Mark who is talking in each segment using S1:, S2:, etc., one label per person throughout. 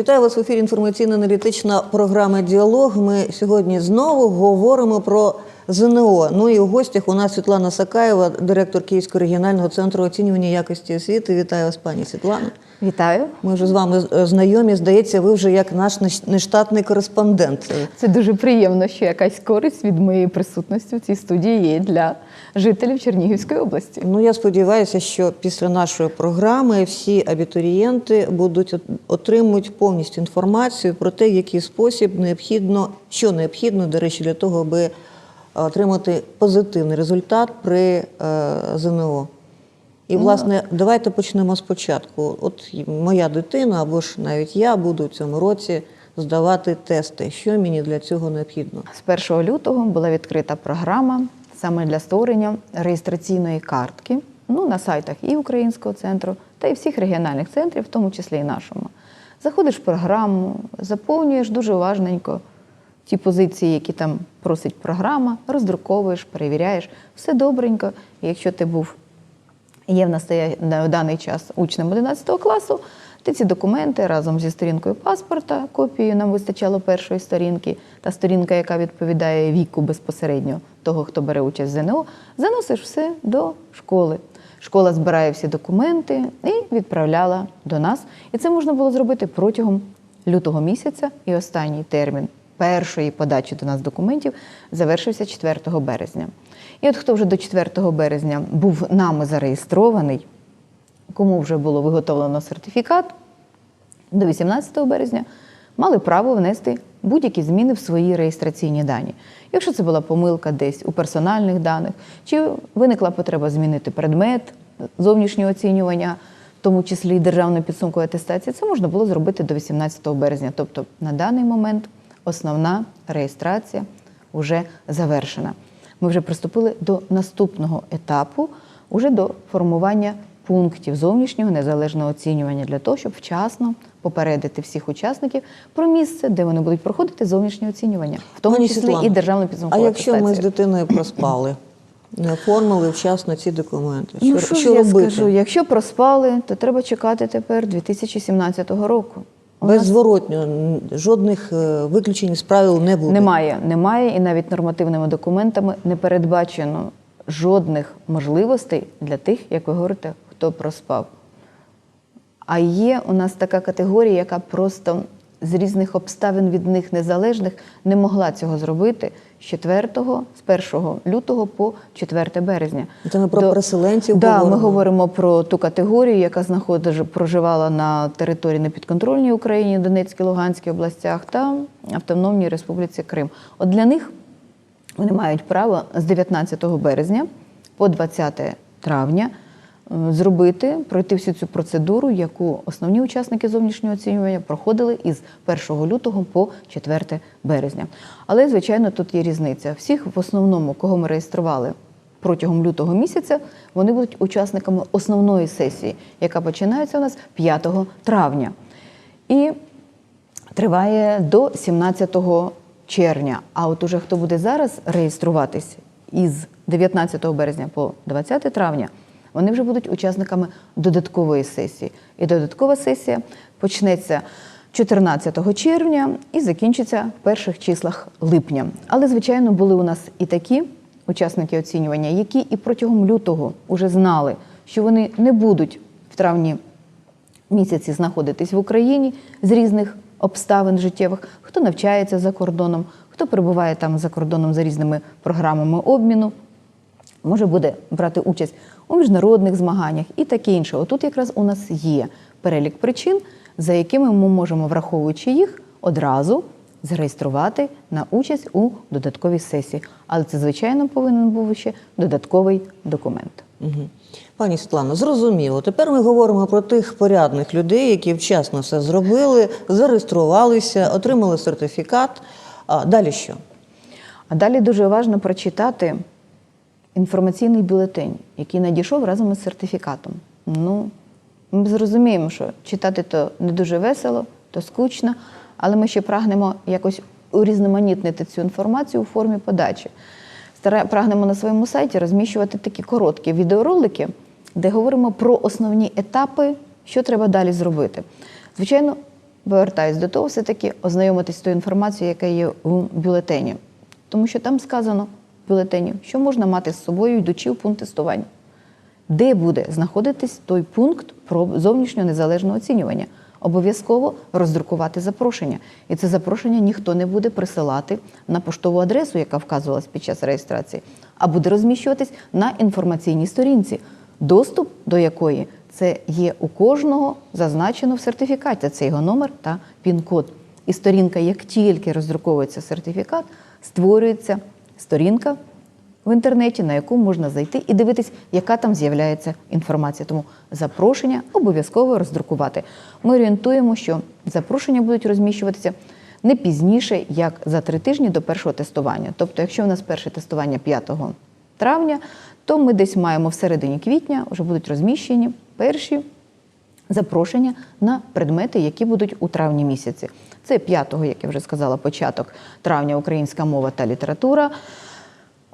S1: Вітаю вас в ефірі інформаційно-аналітична програма Діалог. Ми сьогодні знову говоримо про ЗНО. Ну і у гостях у нас Світлана Сакаєва, директор Київського регіонального центру оцінювання якості освіти. Вітаю вас, пані Світлана.
S2: Вітаю.
S1: Ми вже з вами е, знайомі. Здається, ви вже як наш неш- нештатний кореспондент.
S2: Це дуже приємно, що якась користь від моєї присутності в цій студії є для жителів Чернігівської області.
S1: Ну я сподіваюся, що після нашої програми всі абітурієнти будуть от- отримують повністю інформацію про те, в який спосіб необхідно, що необхідно, до речі, для того, аби е, отримати позитивний результат при е, ЗНО. І, власне, давайте почнемо спочатку. От моя дитина або ж навіть я буду в цьому році здавати тести. Що мені для цього необхідно?
S2: З 1 лютого була відкрита програма саме для створення реєстраційної картки ну, на сайтах і Українського центру, та й всіх регіональних центрів, в тому числі і нашому. Заходиш в програму, заповнюєш дуже уважненько ті позиції, які там просить програма, роздруковуєш, перевіряєш, все добренько. І якщо ти був є в нас на даний час учнем 11 класу. Ти ці документи разом зі сторінкою паспорта, копією нам вистачало першої сторінки, та сторінка, яка відповідає віку безпосередньо того, хто бере участь в ЗНО, заносиш все до школи. Школа збирає всі документи і відправляла до нас. І це можна було зробити протягом лютого місяця. І останній термін першої подачі до нас документів завершився 4 березня. І от хто вже до 4 березня був нами зареєстрований, кому вже було виготовлено сертифікат, до 18 березня мали право внести будь-які зміни в свої реєстраційні дані. Якщо це була помилка десь у персональних даних, чи виникла потреба змінити предмет зовнішнього оцінювання, в тому числі і державної підсумкової атестації, це можна було зробити до 18 березня. Тобто на даний момент основна реєстрація вже завершена. Ми вже приступили до наступного етапу, уже до формування пунктів зовнішнього незалежного оцінювання для того, щоб вчасно попередити всіх учасників про місце, де вони будуть проходити зовнішнє оцінювання, в тому
S1: Пані
S2: числі
S1: Світлано,
S2: і державну
S1: А
S2: підсумкову
S1: якщо ми з дитиною проспали, не оформили вчасно ці документи,
S2: Ну,
S1: що,
S2: що,
S1: що
S2: я
S1: робити?
S2: скажу? Якщо проспали, то треба чекати тепер 2017 року.
S1: Беззворотньо, жодних е, виключень з правил не буде.
S2: Немає, немає, і навіть нормативними документами не передбачено жодних можливостей для тих, як ви говорите, хто проспав. А є у нас така категорія, яка просто з різних обставин від них незалежних не могла цього зробити з 4, з 1 лютого по 4 березня.
S1: Це ми про переселенців
S2: да,
S1: говоримо.
S2: Ми говоримо про ту категорію, яка знаходить, проживала на території непідконтрольній Україні, Донецькій, Луганській областях та Автономній Республіці Крим. От для них вони мають право з 19 березня по 20 травня зробити, пройти всю цю процедуру, яку основні учасники зовнішнього оцінювання проходили із 1 лютого по 4 березня. Але, звичайно, тут є різниця. Всіх в основному, кого ми реєстрували протягом лютого місяця, вони будуть учасниками основної сесії, яка починається у нас 5 травня. І триває до 17 червня. А от уже хто буде зараз реєструватись із 19 березня по 20 травня, вони вже будуть учасниками додаткової сесії. І додаткова сесія почнеться 14 червня і закінчиться в перших числах липня. Але, звичайно, були у нас і такі учасники оцінювання, які і протягом лютого вже знали, що вони не будуть в травні місяці знаходитись в Україні з різних обставин життєвих, хто навчається за кордоном, хто перебуває там за кордоном за різними програмами обміну, може буде брати участь у міжнародних змаганнях і таке інше. Отут якраз у нас є перелік причин, за якими ми можемо, враховуючи їх, одразу зареєструвати на участь у додатковій сесії. Але це, звичайно, повинен був ще додатковий документ.
S1: Угу. Пані Світлано, зрозуміло. Тепер ми говоримо про тих порядних людей, які вчасно все зробили, зареєструвалися, отримали сертифікат. А далі що?
S2: А далі дуже важливо прочитати інформаційний бюлетень, який надійшов разом із сертифікатом. Ну, ми зрозуміємо, що читати то не дуже весело, то скучно, але ми ще прагнемо якось урізноманітнити цю інформацію у формі подачі. Прагнемо на своєму сайті розміщувати такі короткі відеоролики, де говоримо про основні етапи, що треба далі зробити. Звичайно, повертаюсь до того, все-таки ознайомитись з тою інформацією, яка є у бюлетені. Тому що там сказано в бюлетені, що можна мати з собою, йдучи в пункт тестування. Де буде знаходитись той пункт про зовнішнього незалежного оцінювання? Обов'язково роздрукувати запрошення. І це запрошення ніхто не буде присилати на поштову адресу, яка вказувалась під час реєстрації, а буде розміщуватись на інформаційній сторінці, доступ до якої це є у кожного зазначено в сертифікаті. Це його номер та пін-код. І сторінка, як тільки роздруковується сертифікат, створюється сторінка в інтернеті, на яку можна зайти і дивитись, яка там з'являється інформація. Тому запрошення обов'язково роздрукувати. Ми орієнтуємо, що запрошення будуть розміщуватися не пізніше, як за три тижні до першого тестування. Тобто, якщо у нас перше тестування 5 травня, то ми десь маємо в середині квітня вже будуть розміщені перші запрошення на предмети, які будуть у травні місяці. Це 5, як я вже сказала, початок травня українська мова та література.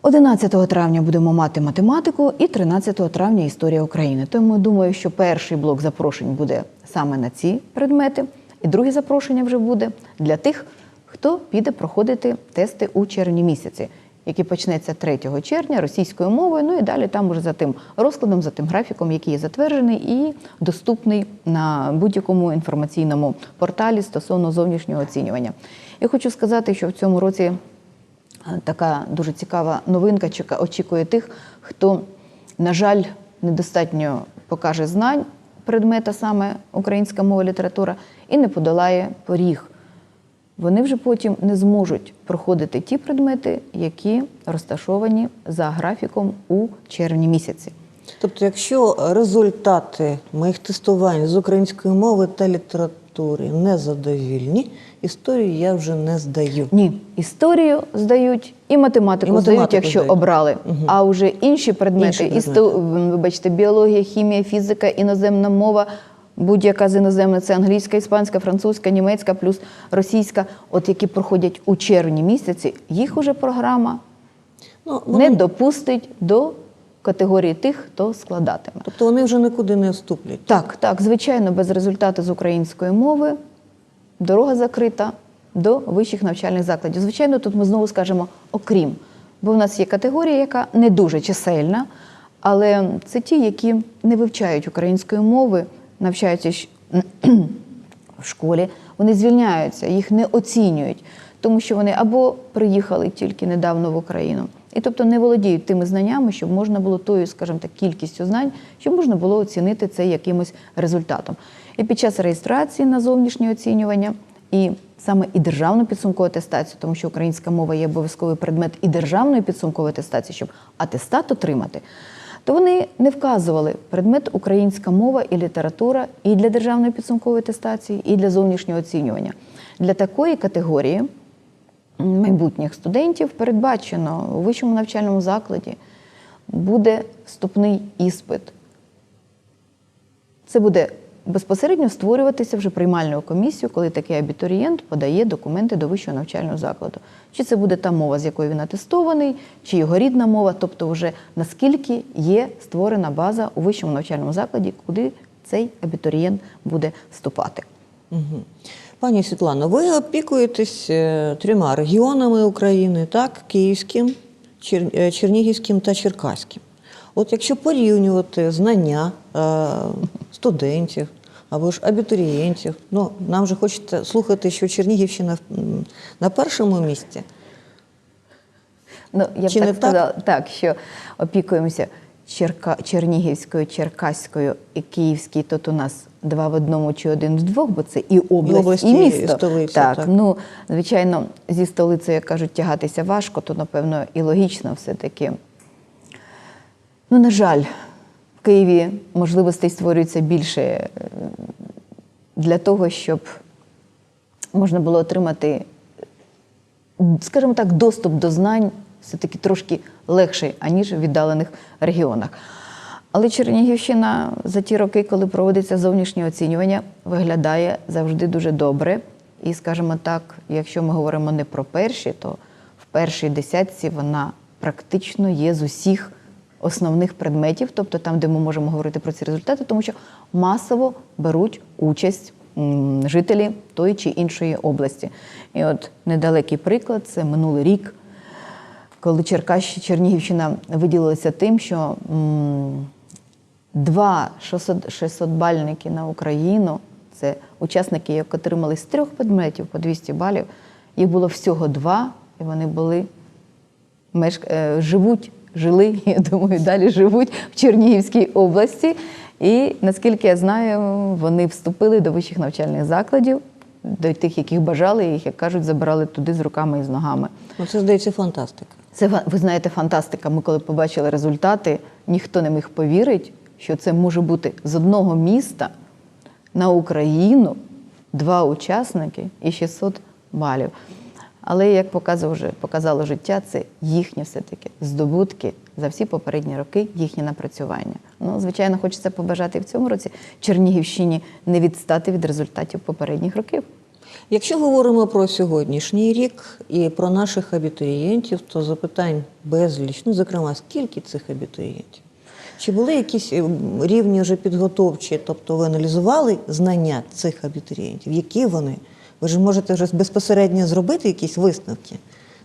S2: 11 травня будемо мати математику і 13 травня історія України. Тому думаю, що перший блок запрошень буде саме на ці предмети, і друге запрошення вже буде для тих, хто піде проходити тести у червні місяці, який почнеться 3 червня російською мовою. Ну і далі там уже за тим розкладом, за тим графіком, який є затверджений і доступний на будь-якому інформаційному порталі стосовно зовнішнього оцінювання. Я хочу сказати, що в цьому році така дуже цікава новинка очікує тих, хто, на жаль, недостатньо покаже знань предмета саме українська мова, література, і не подолає поріг. Вони вже потім не зможуть проходити ті предмети, які розташовані за графіком у червні місяці.
S1: Тобто, якщо результати моїх тестувань з української мови та літератури незадовільні, історію я вже не здаю.
S2: Ні, історію здають і математику,
S1: І математику
S2: здають, якщо
S1: здають.
S2: обрали. А вже інші предмети,
S1: Інші предмети.
S2: істо- вибачте, біологія, хімія, фізика, іноземна мова. Будь-яка з іноземних це англійська, іспанська, французька, німецька, плюс російська, от які проходять у червні місяці, їх уже програма
S1: Ну,
S2: не допустить до категорії тих, хто складатиме.
S1: тобто вони вже нікуди не вступлять.
S2: Так, так, звичайно, без результату з української мови дорога закрита до вищих навчальних закладів. Звичайно, тут ми знову скажемо окрім, бо в нас є категорія, яка не дуже чисельна, але це ті, які не вивчають української мови, навчаються в школі, вони звільняються, їх не оцінюють, тому що вони або приїхали тільки недавно в Україну, і тобто не володіють тими знаннями, щоб можна було тою, скажімо так, кількістю знань, щоб можна було оцінити це якимось результатом. І під час реєстрації на зовнішнє оцінювання, і саме і державну підсумкову атестацію, тому що українська мова є обов'язковий предмет і державної підсумкової атестації, щоб атестат отримати, то вони не вказували предмет українська мова і література і для державної підсумкової атестації, і для зовнішнього оцінювання. Для такої категорії майбутніх студентів передбачено у вищому навчальному закладі буде вступний іспит. Це буде безпосередньо створюватися вже приймальною комісією, коли такий абітурієнт подає документи до вищого навчального закладу. Чи це буде та мова, з якою він атестований, чи його рідна мова, тобто вже наскільки є створена база у вищому навчальному закладі, куди цей абітурієнт буде вступати.
S1: Угу. Пані Світлано, ви опікуєтесь е, трьома регіонами України, так? Київським, Чер... е, Чернігівським та Черкаським. От якщо порівнювати знання е, студентів або ж абітурієнтів, ну нам же хочеться слухати, що Чернігівщина на першому місці.
S2: Ну, я б
S1: Чи
S2: так
S1: не так?
S2: сказала, так? що опікуємося Черка... Чернігівською, Черкаською і Київською. Тут у нас два в одному чи один в двох, бо це і область, і,
S1: області, і
S2: місто.
S1: столиця,
S2: так,
S1: так.
S2: ну звичайно, зі столицею, як кажуть, тягатися важко, то напевно і логічно все-таки. Ну, на жаль, Києві можливостей створюється більше е, для того, щоб можна було отримати скажімо так, доступ до знань все-таки трошки легший, аніж в віддалених регіонах. Але Чернігівщина за ті роки, коли проводиться зовнішнє оцінювання, виглядає завжди дуже добре. І, скажімо так, якщо ми говоримо не про перші, то в першій десятці вона практично є з усіх основних предметів, тобто там, де ми можемо говорити про ці результати, тому що масово беруть участь жителі тої чи іншої області. І от недалекий приклад це минулий рік, коли Черкащ, Чернігівщина виділилася тим, що два 600 бальники на Україну, це учасники, які отримали з трьох предметів по 200 балів, їх було всього два, і вони були е, живуть, жили, я думаю, далі живуть в Чернігівській області. І наскільки я знаю, вони вступили до вищих навчальних закладів, до тих, яких бажали, і їх, як кажуть, забирали туди з руками і з ногами.
S1: Ну, це здається фантастика.
S2: Це ви знаєте, фантастика. Ми коли побачили результати, ніхто не міг повірити, що це може бути з одного міста на Україну два учасники і 600 балів. Але як показало, вже, показало життя, це їхні все-таки здобутки за всі попередні роки, їхні напрацювання. Ну, звичайно, хочеться побажати в цьому році Чернігівщині не відстати від результатів попередніх років.
S1: Якщо говоримо про сьогоднішній рік і про наших абітурієнтів, то запитань безліч. Ну, зокрема, скільки цих абітурієнтів? Чи були якісь е, рівні вже підготовчі, тобто ви аналізували знання цих абітурієнтів? Які вони? Ви ж можете вже безпосередньо зробити якісь висновки?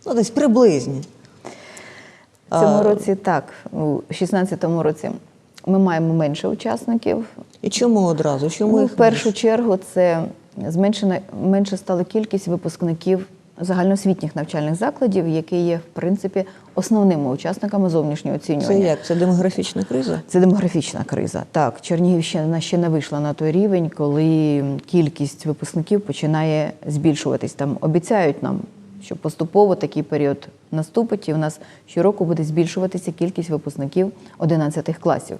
S1: Ну, десь приблизні.
S2: В цьому році так, у 2016 році ми маємо менше учасників.
S1: І чому одразу? Чому
S2: Ну,
S1: їх
S2: в першу
S1: менше?
S2: чергу це зменшена менше стала кількість випускників загальноосвітніх навчальних закладів, які є в принципі основними учасниками зовнішнього оцінювання.
S1: Це як? Це демографічна криза?
S2: Це демографічна криза. Так, Чернігівщина ще не вийшла на той рівень, коли кількість випускників починає збільшуватись. Там обіцяють нам, що поступово такий період наступить, і в нас щороку буде збільшуватися кількість випускників 11 класів.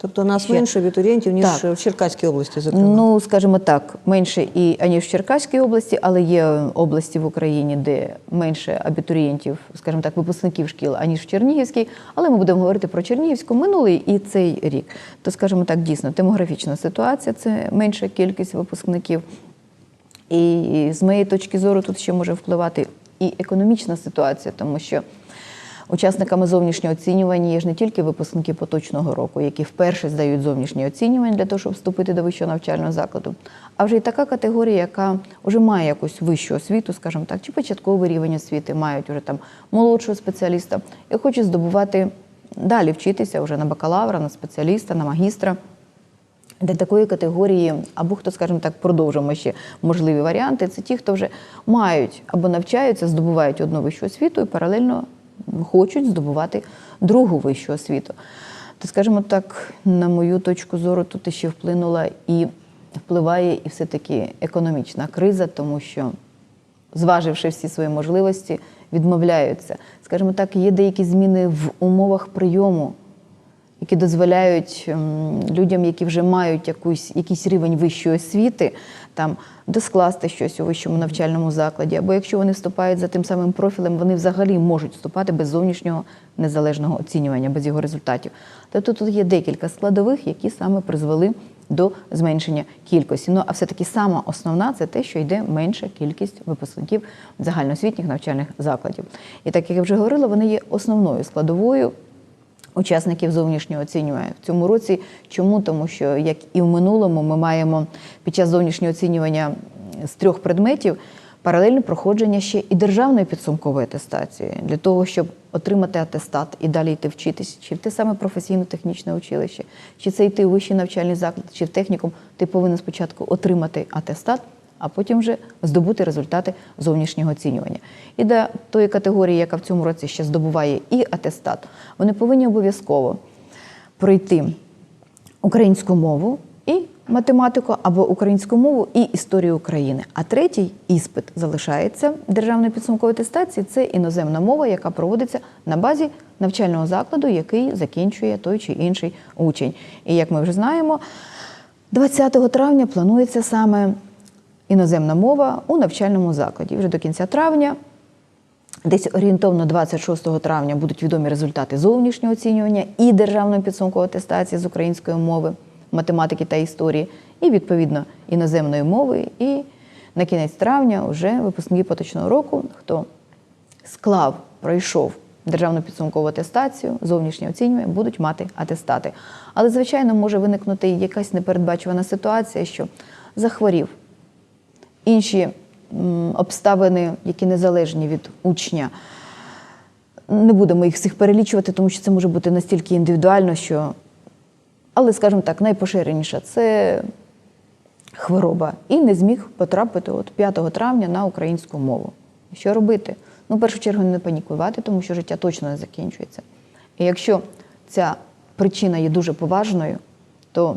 S1: Тобто нас
S2: Ще.
S1: менше абітурієнтів, ніж
S2: Так.
S1: в Черкаській області, зокрема.
S2: Ну, скажімо так, менше і аніж в Черкаській області, але є області в Україні, де менше абітурієнтів, скажімо так, випускників шкіл, аніж в Чернігівській. Але ми будемо говорити про Чернігівську минулий і цей рік. То, скажімо так, дійсно демографічна ситуація це менша кількість випускників. І з моєї точки зору тут ще може впливати і економічна ситуація, тому що учасниками зовнішнього оцінювання є ж не тільки випускники поточного року, які вперше здають зовнішнє оцінювання для того, щоб вступити до вищого навчального закладу, а вже й така категорія, яка вже має якусь вищу освіту, скажімо так, чи початковий рівень освіти, мають вже там молодшого спеціаліста і хочуть здобувати далі вчитися вже на бакалавра, на спеціаліста, на магістра. Для такої категорії, або хто, скажімо так, продовжимо ще можливі варіанти, це ті, хто вже мають або навчаються, здобувають одну вищу освіту і паралельно хочуть здобувати другу вищу освіту. То, скажімо так, на мою точку зору, тут ще вплинула і впливає і все-таки економічна криза, тому що зваживши всі свої можливості, відмовляються. Скажімо так, є деякі зміни в умовах прийому, які дозволяють ем, людям, які вже мають якусь, якийсь рівень вищої освіти, там доскласти щось у вищому навчальному закладі. Або якщо вони вступають за тим самим профілем, вони взагалі можуть вступати без зовнішнього незалежного оцінювання, без його результатів. Тобто тут є декілька складових, які саме призвели до зменшення кількості. Ну а все-таки сама основна це те, що йде менша кількість випускників загальноосвітніх навчальних закладів. І так як я вже говорила, вони є основною складовою учасників зовнішнього оцінювання в цьому році. Чому? Тому що, як і в минулому, ми маємо під час зовнішнього оцінювання з трьох предметів паралельне проходження ще і державної підсумкової атестації для того, щоб отримати атестат і далі йти вчитись, чи в те саме професійно-технічне училище, чи це йти у вищий навчальний заклад, чи в технікум, ти повинен спочатку отримати атестат, а потім вже здобути результати зовнішнього оцінювання. І до тої категорії, яка в цьому році ще здобуває і атестат, вони повинні обов'язково пройти українську мову і математику або українську мову і історію України. А третій іспит залишається державної підсумкової атестації це іноземна мова, яка проводиться на базі навчального закладу, який закінчує той чи інший учень. І як ми вже знаємо, 20 травня планується саме іноземна мова у навчальному закладі. Вже до кінця травня Десь орієнтовно 26 травня будуть відомі результати зовнішнього оцінювання і державної підсумкової атестації з української мови, математики та історії, і відповідно іноземної мови. І на кінець травня вже випускники поточного року, хто склав, пройшов державну підсумкову атестацію, зовнішнє оцінювання, будуть мати атестати. Але, звичайно, може виникнути якась непередбачувана ситуація, що захворів інші обставини, які незалежні від учня. Не будемо їх всіх перелічувати, тому що це може бути настільки індивідуально, що. Але, скажімо так, найпоширеніша це хвороба. І не зміг потрапити от 5 травня на українську мову. Що робити? Ну, в першу чергу, не панікувати, тому що життя точно не закінчується. І якщо ця причина є дуже поважною, то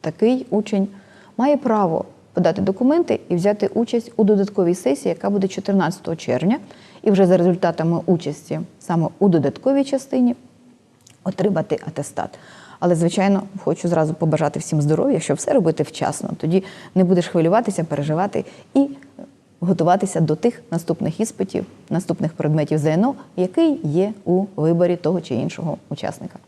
S2: такий учень має право подати документи і взяти участь у додатковій сесії, яка буде 14 червня. І вже за результатами участі саме у додатковій частині отримати атестат. Але, звичайно, хочу зразу побажати всім здоров'я, щоб все робити вчасно. Тоді не будеш хвилюватися, переживати і готуватися до тих наступних іспитів, наступних предметів ЗНО, який є у виборі того чи іншого учасника.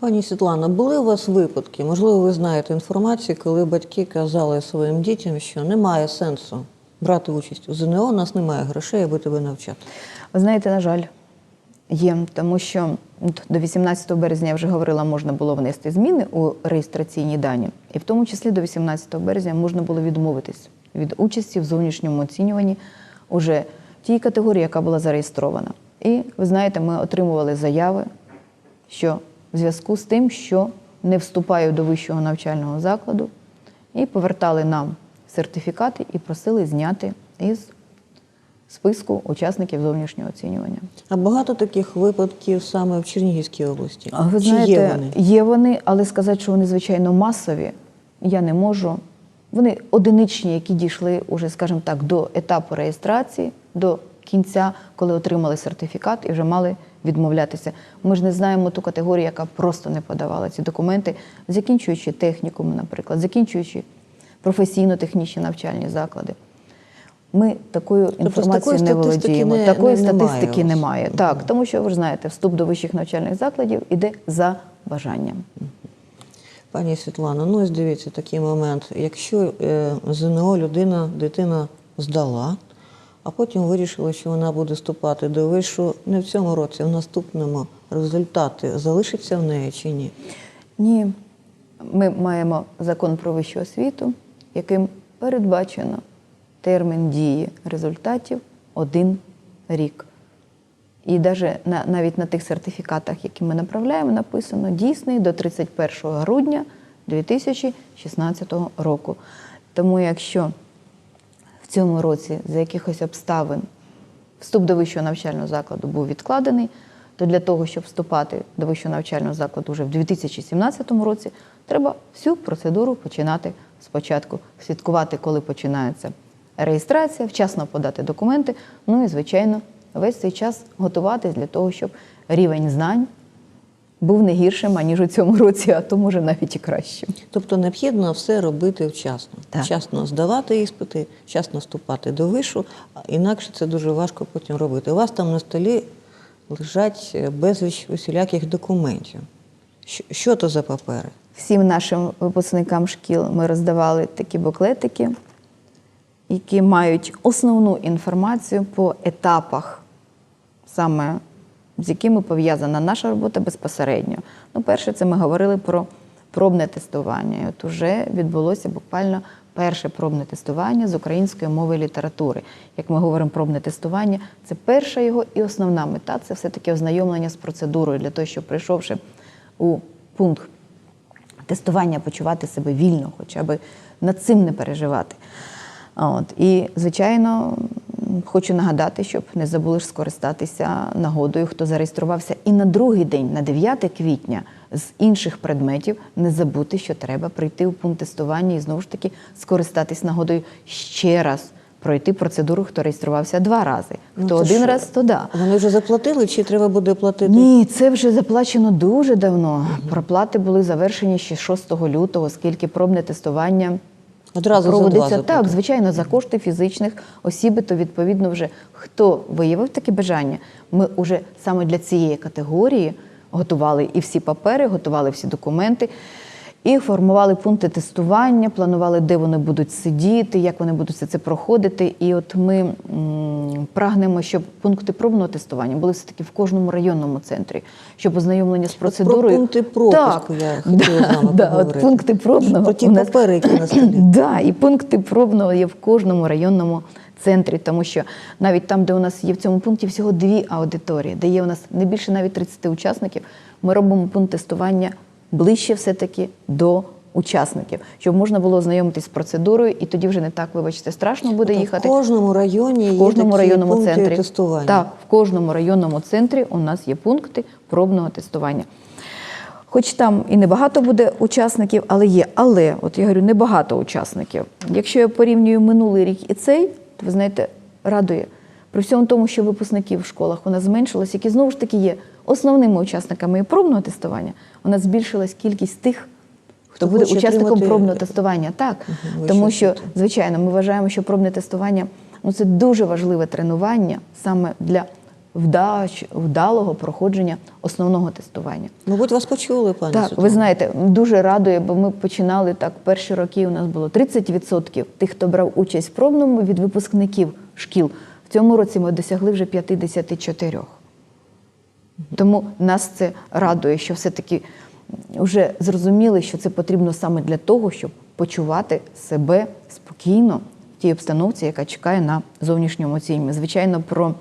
S1: Пані Світлана, були у вас випадки, можливо, ви знаєте інформацію, коли батьки казали своїм дітям, що немає сенсу брати участь у ЗНО, у нас немає грошей, аби тебе навчати.
S2: Ви знаєте, на жаль, є, тому що до 18 березня я вже говорила, можна було внести зміни у реєстраційні дані, і в тому числі до 18 березня можна було відмовитись від участі в зовнішньому оцінюванні уже тій категорії, яка була зареєстрована. І ви знаєте, ми отримували заяви, що в зв'язку з тим, що не вступаю до вищого навчального закладу, і повертали нам сертифікати і просили зняти із списку учасників зовнішнього оцінювання.
S1: А багато таких випадків саме в Чернігівській області.
S2: А ви
S1: Чи
S2: знаєте,
S1: є вони?
S2: є вони, але сказати, що вони звичайно масові, я не можу. Вони одиничні, які дійшли уже, скажімо так, до етапу реєстрації, до кінця, коли отримали сертифікат і вже мали відмовлятися. Ми ж не знаємо ту категорію, яка просто не подавала ці документи, закінчуючи технікуми, наприклад, закінчуючи професійно-технічні навчальні заклади. Ми такою інформацією
S1: такої
S2: не володіємо.
S1: не-
S2: такої
S1: не-
S2: статистики
S1: вас.
S2: немає. Так, тому що ви ж знаєте, вступ до вищих навчальних закладів іде за бажанням.
S1: Пані Світлана, ну ось дивіться такий момент. Якщо е, ЗНО людина, дитина здала, а потім вирішила, що вона буде вступати до вишу не в цьому році, а в наступному результати залишаться в неї чи ні?
S2: Ні, ми маємо закон про вищу освіту, яким передбачено термін дії результатів один рік. І навіть на, тих сертифікатах, які ми направляємо, написано дійсний до 31 грудня 2016 року. Тому якщо цьому році за якихось обставин вступ до вищого навчального закладу був відкладений, то для того, щоб вступати до вищого навчального закладу вже в 2017 році, треба всю процедуру починати спочатку, слідкувати, коли починається реєстрація, вчасно подати документи, ну і, звичайно, весь цей час готуватись для того, щоб рівень знань був не гіршим, аніж у цьому році, а то може навіть і кращим.
S1: Тобто необхідно все робити вчасно.
S2: Так.
S1: Вчасно здавати іспити, вчасно вступати до вишу, інакше це дуже важко потім робити. У вас там на столі лежать е, безліч усіляких документів. Що, що то за папери?
S2: Всім нашим випускникам шкіл ми роздавали такі буклетики, які мають основну інформацію по етапах, саме з якими пов'язана наша робота безпосередньо. Ну, перше, це ми говорили про пробне тестування. І от уже відбулося буквально перше пробне тестування з української мови і літератури. Як ми говоримо пробне тестування, це перша його і основна мета це все-таки ознайомлення з процедурою для того, щоб прийшовши у пункт тестування почувати себе вільно, хоча б над цим не переживати. От. І, звичайно, хочу нагадати, щоб не забули ж скористатися нагодою, хто зареєструвався і на другий день, на 9 квітня, з інших предметів, не забути, що треба прийти у пункт тестування і знову ж таки скористатись нагодою ще раз. Пройти процедуру, хто реєструвався два рази.
S1: Ну,
S2: Хто
S1: це
S2: один
S1: що?
S2: раз, то да.
S1: Вони вже заплатили чи треба буде платити?
S2: Ні, це вже заплачено дуже давно. Проплати були завершені ще 6 лютого, оскільки пробне тестування
S1: Одразу
S2: проводиться так, звичайно, за кошти фізичних осіб, то відповідно вже хто виявив таке бажання. Ми вже саме для цієї категорії готували і всі папери, готували всі документи. І формували пункти тестування, планували, де вони будуть сидіти, як вони будуть все це проходити. І от ми прагнемо, щоб пункти пробного тестування були все-таки в кожному районному центрі, щоб ознайомлення з процедурою.
S1: пункти пропуску я хотіла з вами
S2: да, от пункти пробного
S1: Про ті
S2: нас-
S1: папери, які на столі.
S2: Да, і пункти пробного є в кожному районному центрі, тому що навіть там, де у нас є в цьому пункті всього дві аудиторії, де є у нас не більше навіть 30 учасників, ми робимо пункт тестування ближче все-таки до учасників, щоб можна було ознайомитись з процедурою, і тоді вже не так, вибачте, страшно буде
S1: Тобто
S2: їхати.
S1: В кожному районі
S2: В
S1: є такі
S2: районному
S1: пункти
S2: центрі
S1: тестування.
S2: Так, в кожному районному центрі у нас є пункти пробного тестування. Хоч там і небагато буде учасників, але є. Але, от я говорю, небагато учасників. Якщо я порівнюю минулий рік і цей, то ви знаєте, радує. При всьому тому, що випускників в школах у нас зменшилось, які знову ж таки є основними учасниками пробного тестування, у нас збільшилась кількість тих, хто буде учасником
S1: отримати-
S2: пробного тестування. Так,
S1: Мгм,
S2: тому що. Звичайно, ми вважаємо, що пробне тестування ну, це дуже важливе тренування саме для вдач, вдалого проходження основного тестування.
S1: Мабуть, вас почули, пані
S2: Так, ви знаєте, дуже радує, бо ми починали так. Перші роки у нас було 30% тих, хто брав участь в пробному від випускників шкіл. В цьому році ми досягли вже 54%. Тому нас це радує, що все-таки вже зрозуміли, що це потрібно саме для того, щоб почувати себе спокійно в тій обстановці, яка чекає на зовнішньому оцінюванні. Звичайно, про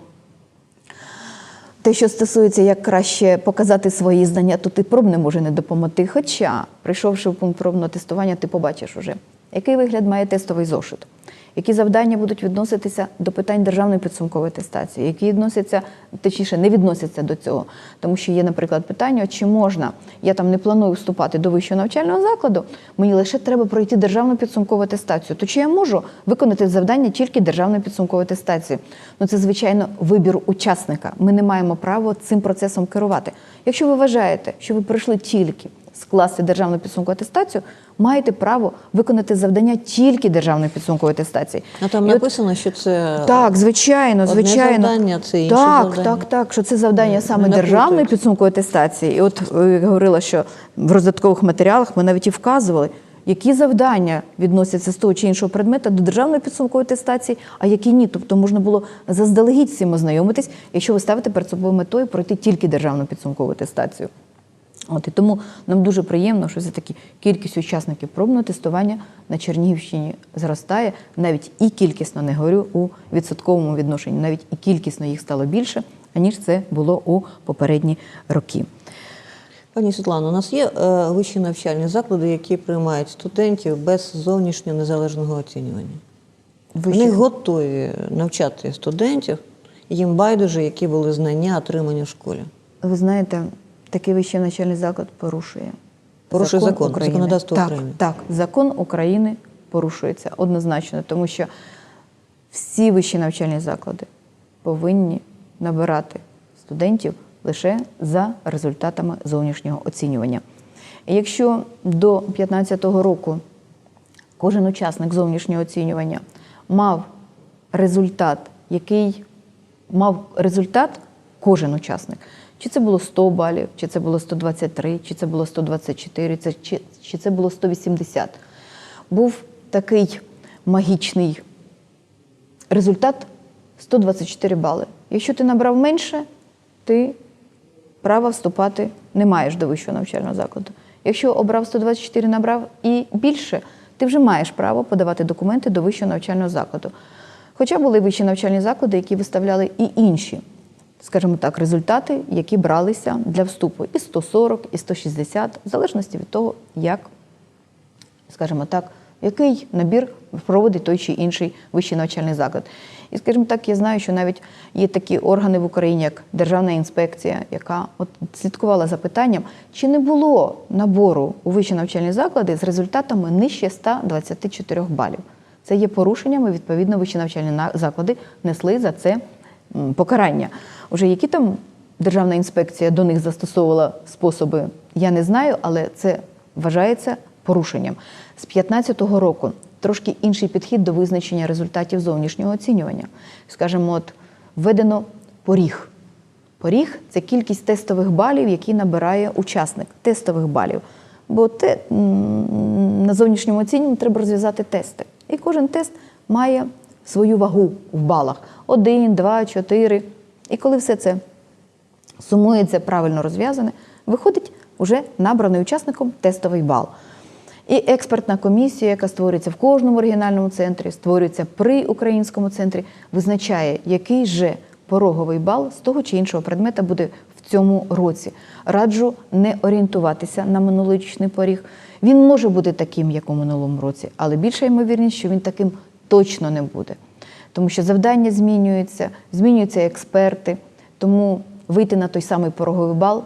S2: те, що стосується, як краще показати свої знання, то ти пробне може не допомогти. Хоча, прийшовши в пункт пробного тестування, ти побачиш уже, який вигляд має тестовий зошит, які завдання будуть відноситися до питань державної підсумкової атестації, які відносяться, точніше, не відносяться до цього. Тому що є, наприклад, питання, чи можна, я там не планую вступати до вищого навчального закладу, мені лише треба пройти державну підсумкову атестацію. То чи я можу виконати завдання тільки державної підсумкової атестації? Ну це, звичайно, вибір учасника. Ми не маємо права цим процесом керувати. Якщо ви вважаєте, що ви пройшли тільки скласти державну підсумкову атестацію, маєте право виконати завдання тільки державної підсумкової атестації.
S1: А там
S2: І от-
S1: написано, що це
S2: так, звичайно,
S1: одне
S2: звичайно.
S1: завдання, це інше
S2: так,
S1: завдання.
S2: так, так, що це завдання
S1: Не-
S2: саме
S1: не
S2: державної підсумкової атестації. І от е, я говорила, що в роздаткових матеріалах ми навіть і вказували, які завдання відносяться з того чи іншого предмета до державної підсумкової атестації, а які ні. Тобто можна було заздалегідь з цим ознайомитись, якщо ви ставите перед собою метою пройти тільки державну підсумкову атестацію. От і тому нам дуже приємно, що все-таки кількість учасників пробного тестування на Чернігівщині зростає, навіть і кількісно не говорю у відсотковому відношенні, навіть і кількісно їх стало більше, аніж це було у попередні роки.
S1: Пані Світлано, у нас є е, вищі навчальні заклади, які приймають студентів без зовнішнього незалежного оцінювання. Вони готові навчати студентів, їм байдуже, які були знання, отримані в школі.
S2: Ви знаєте, такий вищий навчальний заклад порушує.
S1: Порушує закон, законодавство
S2: так,
S1: України.
S2: Так, закон України порушується однозначно, тому що всі вищі навчальні заклади повинні набирати студентів лише за результатами зовнішнього оцінювання. І якщо до 2015 року кожен учасник зовнішнього оцінювання мав результат, який мав результат кожен учасник. Чи це було 100 балів, чи це було 123, чи це було 124, це- чи, чи це було 180. Був такий магічний результат 124 бали. Якщо ти набрав менше, ти права вступати не маєш до вищого навчального закладу. Якщо обрав 124, набрав і більше, ти вже маєш право подавати документи до вищого навчального закладу. Хоча були вищі навчальні заклади, які виставляли і інші, скажімо так, результати, які бралися для вступу і 140, і 160, в залежності від того, як скажімо так, який набір проводить той чи інший вищий навчальний заклад. І, скажімо так, я знаю, що навіть є такі органи в Україні, як Державна інспекція, яка от слідкувала за питанням, чи не було набору у вищі навчальні заклади з результатами нижче 124 балів. Це є порушенням, і відповідно вищі навчальні на- заклади несли за це покарання. Уже які там Державна інспекція до них застосовувала способи, я не знаю, але це вважається порушенням. З 2015 року трошки інший підхід до визначення результатів зовнішнього оцінювання. Скажімо, от введено поріг. Поріг це кількість тестових балів, які набирає учасник. Тестових балів. Бо те, на зовнішньому оцінюванні треба розв'язати тести. І кожен тест має свою вагу в балах: один, два, чотири. І коли все це сумується правильно розв'язане, виходить уже набраний учасником тестовий бал. І експертна комісія, яка створюється в кожному регіональному центрі, створюється при українському центрі, визначає, який же пороговий бал з того чи іншого предмета буде в цьому році. Раджу не орієнтуватися на минулорічний поріг. Він може бути таким, як у минулому році, але більша ймовірність, що він таким точно не буде. Тому що завдання змінюються, змінюються експерти, тому вийти на той самий пороговий бал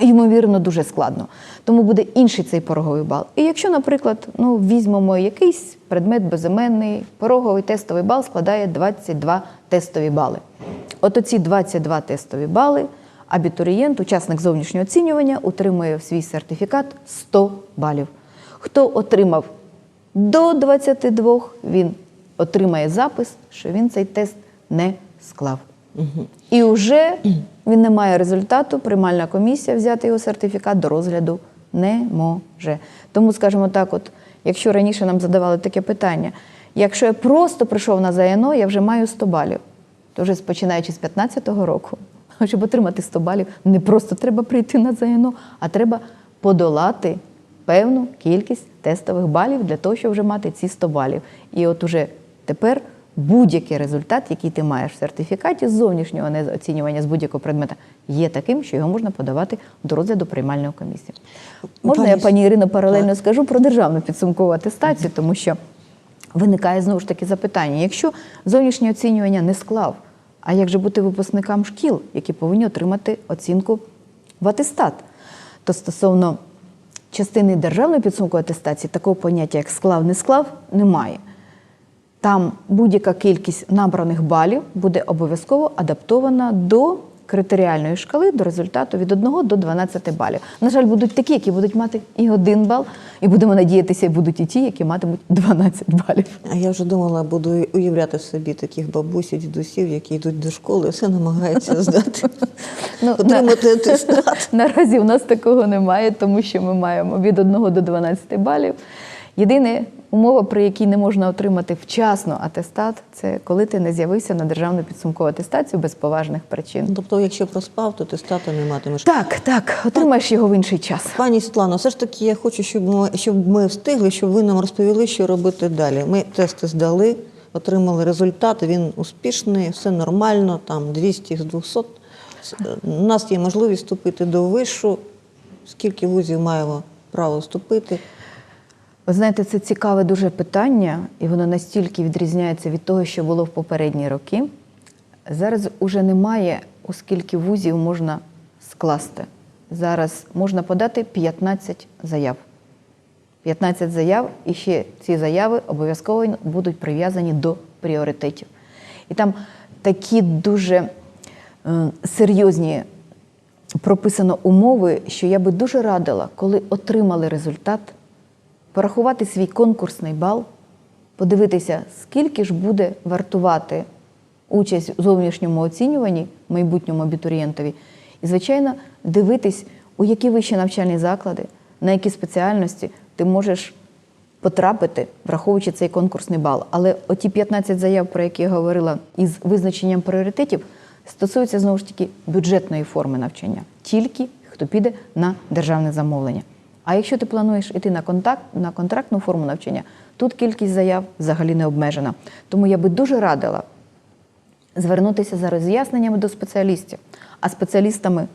S2: ймовірно, дуже складно. Тому буде інший цей пороговий бал. І якщо, наприклад, ну, візьмемо якийсь предмет безіменний, пороговий тестовий бал складає 22 тестові бали. От оці 22 тестові бали абітурієнт, учасник зовнішнього оцінювання, отримує в свій сертифікат 100 балів. Хто отримав до 22, він отримає запис, що він цей тест не склав. І вже він не має результату, приймальна комісія взяти його сертифікат до розгляду не може. Тому, скажімо так, от, якщо раніше нам задавали таке питання, якщо я просто прийшов на ЗНО, я вже маю 100 балів, то вже починаючи з 15-го року, щоб отримати 100 балів, не просто треба прийти на ЗНО, а треба подолати певну кількість тестових балів для того, щоб вже мати ці 100 балів. І от уже тепер будь-який результат, який ти маєш в сертифікаті з зовнішнього оцінювання з будь-якого предмета, є таким, що його можна подавати до розгляду приймальної комісії. Можна я,
S1: Пані-
S2: пані Ірино, паралельно
S1: Так.
S2: скажу про державну підсумкову атестацію, тому що виникає знову ж таки запитання: якщо зовнішнє оцінювання не склав, а як же бути випускникам шкіл, які повинні отримати оцінку в атестат? То стосовно частини державної підсумкової атестації такого поняття, як склав, не склав, немає. Там будь-яка кількість набраних балів буде обов'язково адаптована до критеріальної шкали, до результату від 1 до 12 балів. На жаль, будуть такі, які будуть мати і один бал, і будемо надіятися, будуть і ті, які матимуть 12 балів.
S1: А я вже думала, буду уявляти собі таких бабусь і дідусів, які йдуть до школи, і все намагаються здати,
S2: Ну,
S1: отримати атестат.
S2: Наразі у нас такого немає, тому що ми маємо від 1 до 12 балів. Єдине умова, при якій не можна отримати вчасно атестат, це коли ти не з'явився на державну підсумкову атестацію без поважних причин.
S1: Тобто, якщо проспав, то атестата не матимеш.
S2: Так, так, отримаєш його в інший час.
S1: Пані Світлано, все ж таки я хочу, щоб ми, щоб ми встигли, щоб ви нам розповіли, що робити далі. Ми тести здали, отримали результати, він успішний, все нормально, там 200 з 200. У нас є можливість вступити до вишу. Скільки вузів маємо право вступити?
S2: Ви знаєте, це цікаве дуже питання, і воно настільки відрізняється від того, що було в попередні роки. Зараз уже немає, оскільки вузів можна скласти. Зараз можна подати 15 заяв. 15 заяв, і ще ці заяви обов'язково будуть прив'язані до пріоритетів. І там такі дуже е, серйозні прописано умови, що я би дуже радила, коли отримали результат, порахувати свій конкурсний бал, подивитися, скільки ж буде вартувати участь у зовнішньому оцінюванні майбутньому абітурієнтові. І, звичайно, дивитись, у які вищі навчальні заклади, на які спеціальності ти можеш потрапити, враховуючи цей конкурсний бал. Але оті 15 заяв, про які я говорила, із визначенням пріоритетів, стосуються знову ж таки бюджетної форми навчання, тільки хто піде на державне замовлення. А якщо ти плануєш іти на контакт на контрактну форму навчання, тут кількість заяв взагалі не обмежена. Тому я би дуже радила звернутися за роз'ясненнями до спеціалістів. А спеціалістами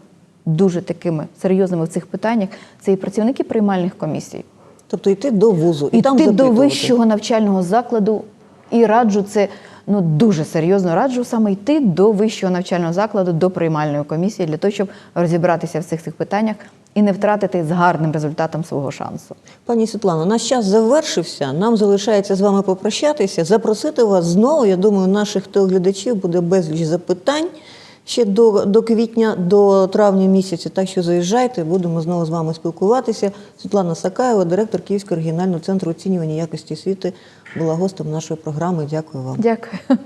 S2: дуже такими серйозними в цих питаннях це і працівники приймальних комісій,
S1: Тобто йти до вузу і,
S2: і
S1: там
S2: до вищого навчального закладу і раджу це ну дуже серйозно раджу саме йти до вищого навчального закладу, до приймальної комісії для того, щоб розібратися в цих цих питаннях і не втратити з гарним результатом свого шансу.
S1: Пані Світлано, наш час завершився. Нам залишається з вами попрощатися, запросити вас знову. Я думаю, наших телеглядачів буде безліч запитань ще до, до квітня, до травня місяця. Так що заїжджайте, будемо знову з вами спілкуватися. Світлана Сакаєва, директор Київського регіонального центру оцінювання якості освіти, була гостем нашої програми. Дякую вам.
S2: Дякую.